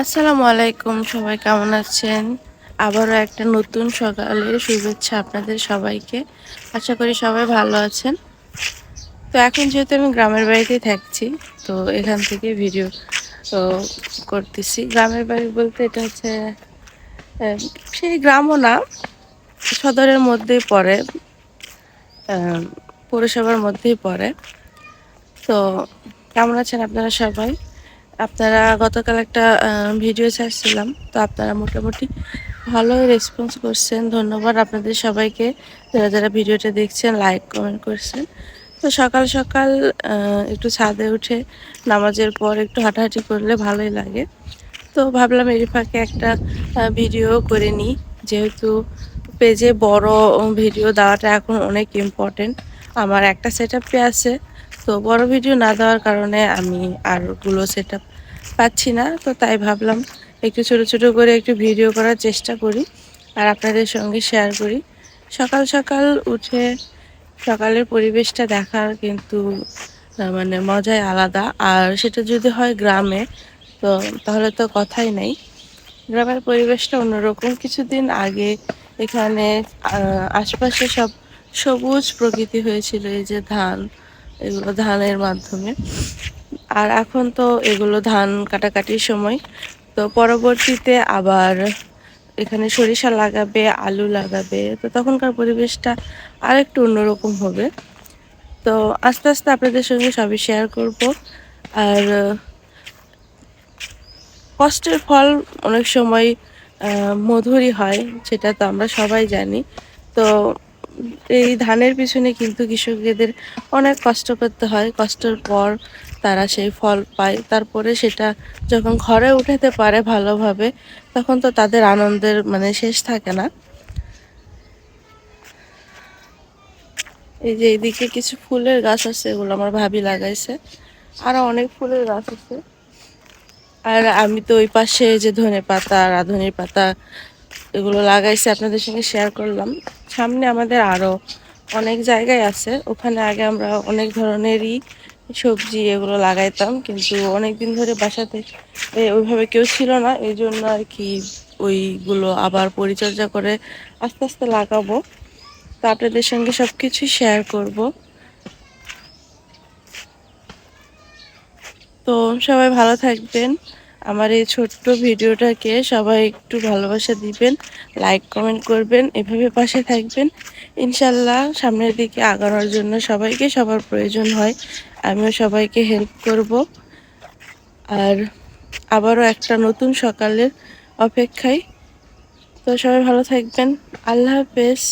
আসসালামু আলাইকুম, সবাই কেমন আছেন? আবারও একটা নতুন সকালের শুভেচ্ছা আপনাদের সবাইকে। আশা করি সবাই ভালো আছেন। তো এখন যেহেতু আমি গ্রামের বাড়িতেই থাকছি, তো এখান থেকে ভিডিও করতেছি। গ্রামের বাড়ি বলতে এটা হচ্ছে সেই গ্রামও না, সদরের মধ্যেই পড়ে পৌরসভার মধ্যেই পড়ে। তো কেমন আছেন আপনারা সবাই? আপনারা গতকাল একটা ভিডিও ছাড়ছিলাম তো আপনারা মোটামুটি ভালোই রেসপন্স করছেন, ধন্যবাদ আপনাদের সবাইকে। যারা যারা ভিডিওটা দেখছেন লাইক কমেন্ট করছেন। তো সকাল সকাল একটু ছাদে উঠে নামাজের পর একটু হাঁটাহাঁটি করলে ভালোই লাগে। তো ভাবলাম এর ফাঁকে একটা ভিডিও করে নিই। যেহেতু পেজে বড় ভিডিও দেওয়াটা এখন অনেক ইম্পর্টেন্ট আমার একটা সেট আপে আছে তো বড় ভিডিও না দেওয়ার কারণে আমি আরগুলো সেট আপ পাচ্ছি না, তো তাই ভাবলাম একটু ছোট ছোট করে একটু ভিডিও করার চেষ্টা করি আর আপনাদের সঙ্গে শেয়ার করি। সকাল সকাল উঠে সকালের পরিবেশটা দেখার কিন্তু মানে মজাই আলাদা। আর সেটা যদি হয় গ্রামে, তো তাহলে তো কথাই নাই। গ্রামের পরিবেশটা অন্যরকম। কিছুদিন আগে এখানে আশপাশে সব সবুজ প্রকৃতি হয়েছিল, এই যে ধান এগুলো ধানের মাধ্যমে। আর এখন তো এগুলো ধান কাটাকাটির সময়। তো পরবর্তীতে আবার এখানে সরিষা লাগাবে, আলু লাগাবে। তো তখনকার পরিবেশটা আর আরেকটু অন্যরকম হবে। তো আস্তে আস্তে আপনাদের সঙ্গে সবই শেয়ার করব। আর, কষ্টের ফল অনেক সময় মধুরই হয়, সেটা তো আমরা সবাই জানি। তো এই ধানের পিছনে কিন্তু কৃষকদের অনেক কষ্ট করতে হয়। কষ্টের পর তারা সেই ফল পায়। তারপরে সেটা যখন ঘরে উঠাতে পারে ভালোভাবে, তখন তো তাদের আনন্দের মানে শেষ থাকে না। এই যে এইদিকে কিছু ফুলের গাছ আছে এগুলো আমার ভাবি লাগাইছে। আরও অনেক ফুলের গাছ আছে। আর আমি তো ওই পাশে যে ধনে পাতা রাঁধুনি পাতা এগুলো লাগাইছি। আপনাদের সঙ্গে শেয়ার করলাম। সামনে আমাদের আরও অনেক জায়গায় আছে। ওখানে আগে আমরা অনেক ধরনেরই সবজি এগুলো লাগাইতাম, কিন্তু অনেক দিন ধরে বাসাতে ওইভাবে কেউ ছিল না। এই জন্য আর কি ওইগুলো আবার পরিচর্যা করে আস্তে আস্তে লাগাবো। তো আপনাদের সঙ্গে সবকিছু শেয়ার করব। তো সবাই ভালো থাকবেন। আমার এই ছোট্ট ভিডিওটাকে সবাই একটু ভালোবাসা দিবেন লাইক কমেন্ট করবেন, এভাবে পাশে থাকবেন। ইনশাল্লাহ সামনের দিকে আগানোর জন্য সবাইকে সবার প্রয়োজন হয়, আমিও সবাইকে হেল্প করব। আর আবারও একটা নতুন সকালের অপেক্ষায়। তো সবাই ভালো থাকবেন। আল্লাহ হাফেজ।